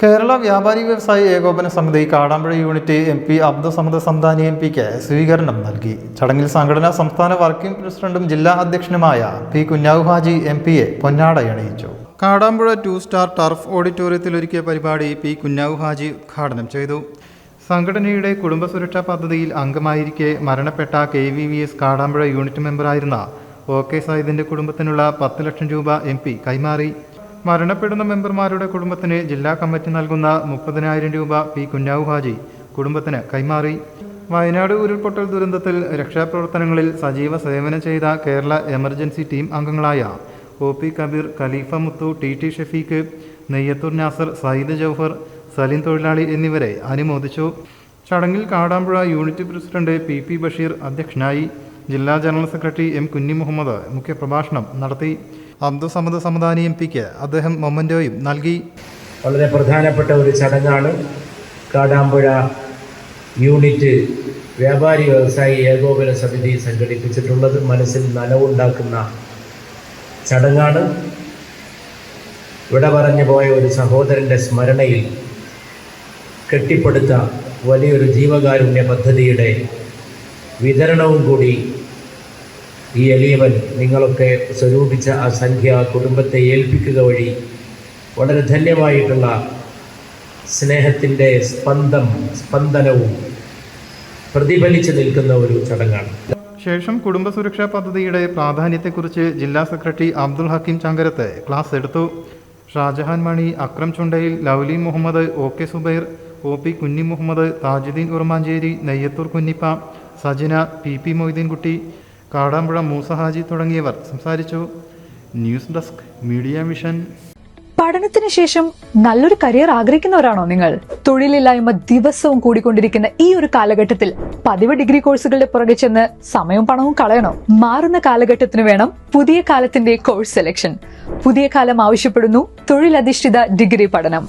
കേരള വ്യാപാരി വ്യവസായി ഏകോപന സമിതി Kadampuzha unit M P Abdussamad Samadani M പിക്ക് സ്വീകരണം നൽകി. ചടങ്ങിൽ സംഘടനാ സംസ്ഥാന വർക്കിംഗ് പ്രസിഡന്റും ജില്ലാ അധ്യക്ഷനുമായ പി കുഞ്ഞാവു ഹാജി എം പിയെ പൊന്നാടയണിയിച്ചു കാടാമ്പുഴ ടു സ്റ്റാർ ടർഫ് ഓഡിറ്റോറിയത്തിൽ ഒരുക്കിയ പരിപാടി പി കുഞ്ഞാവു ഹാജി ഉദ്ഘാടനം ചെയ്തു. സംഘടനയുടെ കുടുംബ സുരക്ഷാ പദ്ധതിയിൽ അംഗമായിരിക്കെ മരണപ്പെട്ട K V V S Kadampuzha unit മെമ്പറായിരുന്ന O K സൈദിന്റെ കുടുംബത്തിനുള്ള പത്ത് ലക്ഷം രൂപ എം പി കൈമാറി. മരണപ്പെടുന്ന മെമ്പർമാരുടെ കുടുംബത്തിന് ജില്ലാ കമ്മിറ്റി നൽകുന്ന മുപ്പതിനായിരം രൂപ പി കുഞ്ഞാവു ഹാജി കുടുംബത്തിന് കൈമാറി. വയനാട് ഉരുൾപൊട്ടൽ ദുരന്തത്തിൽ രക്ഷാപ്രവർത്തനങ്ങളിൽ സജീവ സേവനം ചെയ്ത കേരള എമർജൻസി ടീം അംഗങ്ങളായ O P Kabeer Khaleefa Muthu T T Shafeeq Neyyathur Nasar Sayyid Jauhar Saleem തൊഴിലാളി എന്നിവരെ അനുമോദിച്ചു. ചടങ്ങിൽ Kadampuzha unit president P P Basheer അധ്യക്ഷനായി. ജില്ലാ general secretary M Kunhi Muhammad മുഖ്യപ്രഭാഷണം നടത്തി. അബ്ദുൾ സമദ് സമദാനി എം പിക്ക് അദ്ദേഹം മൊമന്റോയും നൽകി. വളരെ പ്രധാനപ്പെട്ട ഒരു ചടങ്ങാണ് കാടാമ്പുഴ യൂണിറ്റ് വ്യാപാരി വ്യവസായി ഏകോപന സമിതി സംഘടിപ്പിച്ചിട്ടുള്ളത്. മനസ്സിൽ നനവുണ്ടാക്കുന്ന ചടങ്ങാണ്. ഇവിടെ പറഞ്ഞു പോയ ഒരു സഹോദരന്റെ സ്മരണയിൽ കെട്ടിപ്പടുത്ത വലിയൊരു ജീവകാരുണ്യ പദ്ധതിയുടെ വിതരണവും കൂടി ഈ എളിയവൻ നിങ്ങളൊക്കെ സ്വരൂപിച്ച ആ സംഖ്യ കുടുംബത്തെ ഏൽപ്പിക്കുക വഴി വളരെ ധന്യമായിട്ടുള്ള സ്നേഹത്തിന്റെ സ്പന്ദം സ്പന്ദനവും പ്രതിഫലിച്ചു നിൽക്കുന്ന ഒരു ചടങ്ങാണ്. ശേഷം കുടുംബ സുരക്ഷാ പദ്ധതിയുടെ പ്രാധാന്യത്തെക്കുറിച്ച് ജില്ലാ സെക്രട്ടറി അബ്ദുൽ ഹക്കീം ചങ്കരത്ത് ക്ലാസ് എടുത്തു. Shajahan Mani Akram Chundayil Lovely Muhammad O K Zubair O P Kunhi Muhammad Tajuddin Urumancheri Neyyathur Kunhippa Sajina P P Moideenkutty Kadampuzha Moosahaji തുടങ്ങിയവർ സംസാരിച്ചു. News desk media mission. പഠനത്തിന് ശേഷം നല്ലൊരു കരിയർ ആഗ്രഹിക്കുന്നവരാണോ നിങ്ങൾ? തൊഴിലില്ലായ്മ ദിവസവും കൂടിക്കൊണ്ടിരിക്കുന്ന ഈ ഒരു കാലഘട്ടത്തിൽ പതിവ് ഡിഗ്രി കോഴ്സുകളുടെ പുറകെ ചെന്ന് സമയവും പണവും കളയണോ? മാറുന്ന കാലഘട്ടത്തിന് വേണം പുതിയ കാലത്തിന്റെ കോഴ്സ് സെലക്ഷൻ. പുതിയ കാലം ആവശ്യപ്പെടുന്നു തൊഴിലധിഷ്ഠിത ഡിഗ്രി പഠനം.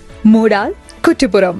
Moodal Kuttippuram